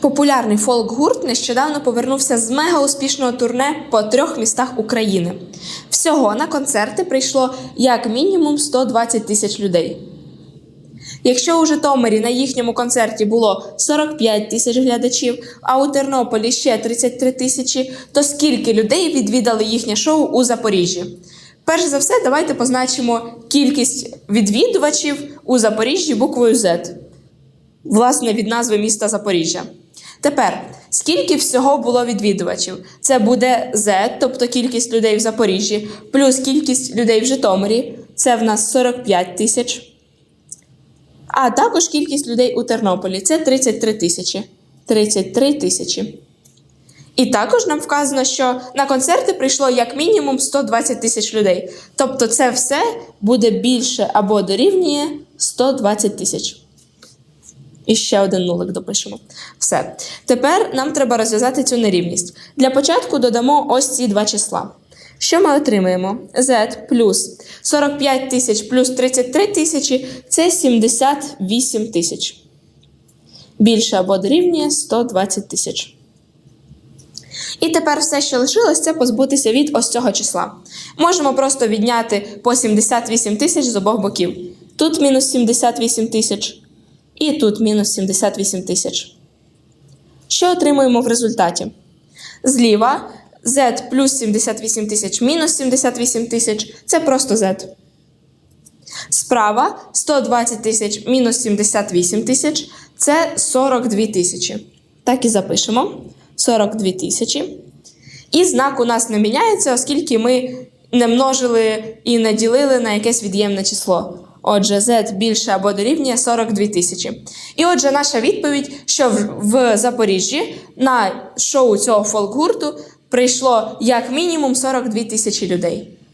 Популярний фолк-гурт нещодавно повернувся з мега успішного турне по трьох містах України. Всього на концерти прийшло як мінімум 120 тисяч людей. Якщо у Житомирі на їхньому концерті було 45 тисяч глядачів, а у Тернополі ще 33 тисячі, то скільки людей відвідали їхнє шоу у Запоріжжі? Перш за все, давайте позначимо кількість відвідувачів у Запоріжжі буквою Z. Власне, від назви міста Запоріжжя. Тепер, скільки всього було відвідувачів? Це буде Z, тобто кількість людей в Запоріжжі, плюс кількість людей в Житомирі. Це в нас 45 тисяч. А також кількість людей у Тернополі це 33 тисячі. 33 тисячі. І також нам вказано, що на концерти прийшло як мінімум 120 тисяч людей. Тобто це все буде більше або дорівнює 120 тисяч. І ще один нулик допишемо. Все. Тепер нам треба розв'язати цю нерівність. Для початку додамо ось ці два числа. Що ми отримаємо? Z плюс 45 тисяч плюс 33 тисячі це 78 тисяч. Більше або дорівнює 120 тисяч. І тепер все, що лишилось, це позбутися від ось цього числа. Можемо просто відняти по 78 тисяч з обох боків. Тут мінус 78 тисяч, і тут мінус 78 тисяч. Що отримуємо в результаті? Зліва z плюс 78 тисяч мінус 78 тисяч це просто z. Справа 120 тисяч мінус 78 тисяч це 42 тисячі. Так і запишемо. 42 тисячі. І знак у нас не міняється, оскільки ми не множили і не ділили на якесь від'ємне число. Отже, z більше або дорівнює 42 тисячі. І отже, наша відповідь, що в, в Запоріжжі на шоу цього фолк-гурту прийшло як мінімум 42 тисячі людей.